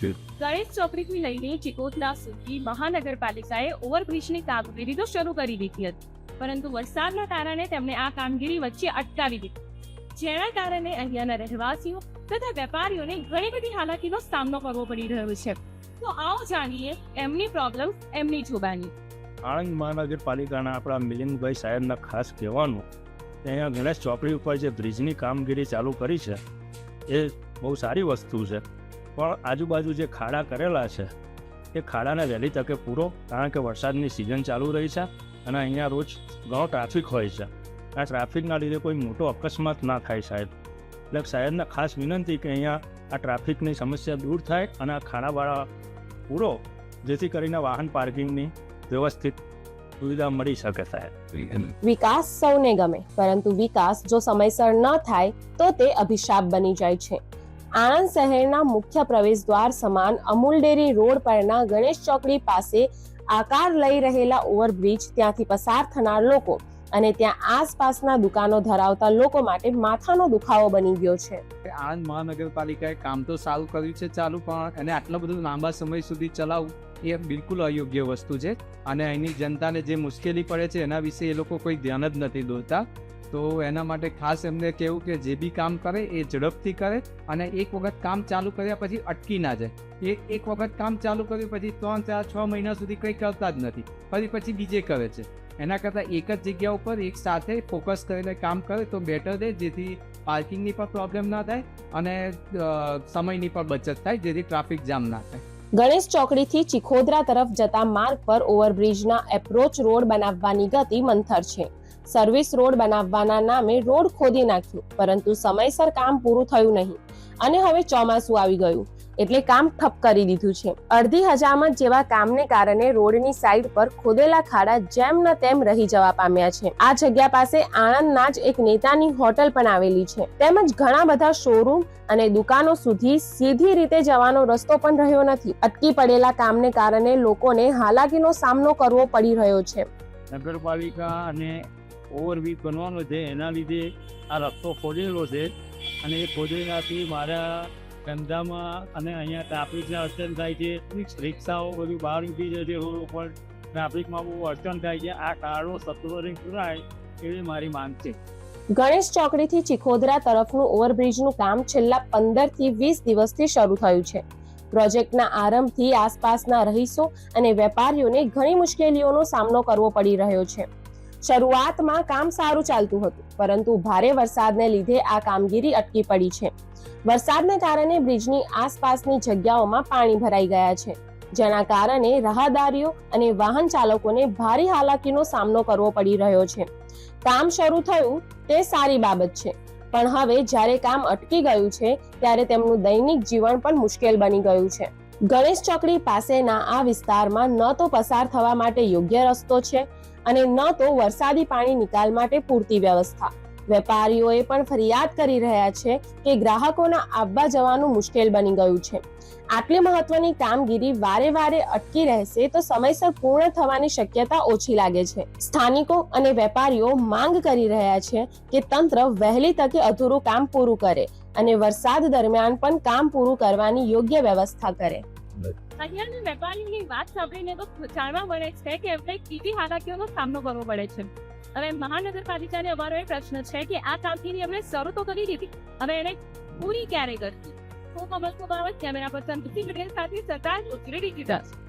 ગણેશ ચોકડીથી લઈને ચિકોતલા સુધી મહાનગરપાલિકાએ ઓવરબ્રિજની કામગીરી તો શરૂ કરી દીધી હતી. પરંતુ વરસાદના કારણે તેમણે આ કામગીરી વચ્ચે અટકાવી દીધી. જેના કારણે અહીંયાના રહેવાસીઓ તથા વેપારીઓને ઘણી બધી હાલાકીનો સામનો કરવો પડી રહ્યો છે. તો આવો જાણીએ એમની પ્રોબ્લેમ એમની જોબાની. આણંદ મહાનગરપાલિકાના આપણા મિલિંદભાઈ સાહેબના ખાસ કહેવાનું કે અહીંયા ગણેશ ચોકડી ઉપર જે બ્રિજની કામગીરી ચાલુ કરી છે એ બહુ સારી વસ્તુ છે. પણ આજુબાજુ જે ખાડા કરેલા છે, એ ખાડાને વહેલી તકે પૂરો, કારણ કે વરસાદની સિઝન ચાલુ રહી છે અને અહીંયા રોજ ઘણો ટ્રાફિક હોય છે. આ ટ્રાફિકના લીધે કોઈ મોટો અકસ્માત ના થાય સાહેબ. એટલે સાહેબને ખાસ વિનંતી કે અહીંયા આ ટ્રાફિકની સમસ્યા દૂર થાય અને આ ખાડાવાળા પૂરો, જેથી કરીને વાહન પાર્કિંગની વ્યવસ્થિત સુવિધા મળી શકે સાહેબ. વિકાસ સૌને ગમે, પરંતુ વિકાસ જો સમયસર ન થાય, તો તે અભિશાપ બની જાય છે. આણંદ શહેરના મુખ્ય પ્રવેશ દ્વાર સમાન અમૂલ ડેરી રોડ પરના ગણેશ ચોકડી પાસે આકાર લઈ રહેલા ઓવરબ્રિજ ત્યાંથી પસાર થનાર લોકો અને ત્યાં આસપાસના દુકાનો ધરાવતા લોકો માટે માથાનો દુખાવો બની ગયો છે. આણંદ મહાનગરપાલિકાએ કામ તો સારું કર્યું છે ચાલુ, પણ અને આટલો બધું લાંબા સમય સુધી ચલાવવું એ બિલકુલ અયોગ્ય વસ્તુ છે. અને અહીંની જનતાને જે મુશ્કેલી પડે છે એના વિશે એ લોકો કોઈ ધ્યાન જ નથી દોરતા. તો એના માટે ખાસ એમને કહેવું કે જે બી કામ કરે એ ઝડપથી કરે અને એક વખત કામ ચાલુ કર્યા પછી અટકી ના જાય. એ એક વખત કામ ચાલુ કર્યું પછી ત્રણ, ચાર, છ મહિના સુધી કંઈ કરતા જ નથી. ફરી પછી બીજે કરે છે. એના કરતાં એક જ જગ્યા ઉપર એક સાથે ફોકસ કરીને કામ કરે તો બેટર રહે, જેથી પાર્કિંગની પણ પ્રોબ્લેમ ના થાય અને સમયની પણ બચત થાય, જેથી ટ્રાફિક જામ ના થાય. ગણેશ ચોકડીથી ચિખોદરા તરફ જતા માર્ગ પર ઓવરબ્રિજના એપ્રોચ રોડ બનાવવાની ગતિ મંથર છે. સર્વિસ રોડ બનાવવાના નામે રોડ ખોદી નાખ્યું, પરંતુ સમયસર કામ પૂરું થયું નહીં અને હવે ચોમાસું આવી ગયું. એટલે કામ ઠપ કરી દીધું છે. અડધી હજામત જેવા કામને કારણે રોડની સાઈડ પર ખોદેલા ખાડા જેમ ન તેમ રહી જવા પામ્યા છે. આ જગ્યા પાસે આણંદના જ એક નેતાની હોટલ પણ આવેલી છે. તેમજ ઘણા બધા શોરૂમ અને દુકાનો સુધી સીધી રીતે જવાનો રસ્તો પણ રહ્યો નથી. અટકી પડેલા કામને કારણે લોકોને હાલાકીનો સામનો કરવો પડી રહ્યો છે. નગરપાલિકા અને ઓવરબ્રિજ બનવાનો છે, એના લીધે આ રસ્તો ખોદેલો છે. અને એ ખોદેલાથી મારા ધંધામાં અને અહીંયા ટ્રાફિકના અડચણ થાય છે. રિક્ષાઓ બધું બહાર ઉઠી જાય છે રોડ ઉપર. ટ્રાફિકમાં બહુ અડચણ થાય છે. આ કાળો સત્વરે પુરાય એવી મારી માંગ છે. ગણેશ ચોકડીથી ચિખોદરા તરફનું ઓવરબ્રિજનું કામ છેલ્લા પંદરથી વીસ દિવસથી શરૂ થયું છે. પ્રોજેક્ટના આરંભથી આસપાસના રહીશો અને વેપારીઓને ઘણી મુશ્કેલીઓનો સામનો કરવો પડી રહ્યો છે. શરૂઆતમાં કામ સારું ચાલતું હતું, પરંતુ ભારે વરસાદને લીધે આ કામગીરી અટકી પડી છે. વરસાદને કારણે બ્રિજની આસપાસની જગ્યાઓમાં પાણી ભરાઈ ગયા છે, જેના કારણે રાહદારીઓ અને વાહન ચાલકોને ભારે હાલાકીનો સામનો કરવો પડી રહ્યો છે. કામ શરૂ થયું તે સારી બાબત છે, પણ હવે જ્યારે કામ અટકી ગયું છે, ત્યારે તેમનું દૈનિક જીવન પણ મુશ્કેલ બની ગયું છે. ગણેશ ચોકડી પાસેના આ વિસ્તારમાં ન તો પસાર થવા માટે યોગ્ય રસ્તો છે અને ન તો વરસાદી પાણી નિકાલ માટે પૂરતી વ્યવસ્થા. વેપારીઓએ પણ ફરિયાદ કરી રહ્યા છે કે ગ્રાહકોના આવવા જવાનું મુશ્કેલ બની ગયું છે. આટલી મહત્વની કામગીરી વારે વારે અટકી રહેશે તો સમયસર પૂર્ણ થવાની શક્યતા ઓછી લાગે છે. સ્થાનિકો અને વેપારીઓ માંગ કરી રહ્યા છે કે તંત્ર વહેલી તકે અધૂરું કામ પૂરું કરે અને વરસાદ દરમિયાન પણ કામ પૂરું કરવાની યોગ્ય વ્યવસ્થા કરે. અહીંયાના વેપારીની વાત સાંભળીને તો જાણવા મળે છે કે એમને કેવી હાલાકીઓનો સામનો કરવો પડે છે. હવે મહાનગરપાલિકાને અમારો એ પ્રશ્ન છે કે આ કામગીરી એમણે શરૂ તો કરી દીધી, હવે એને પૂરી ક્યારે કરશે હું કમલ કુમાર પર્સન સાથે સરકાર ગુજરાતી ડિજિટલ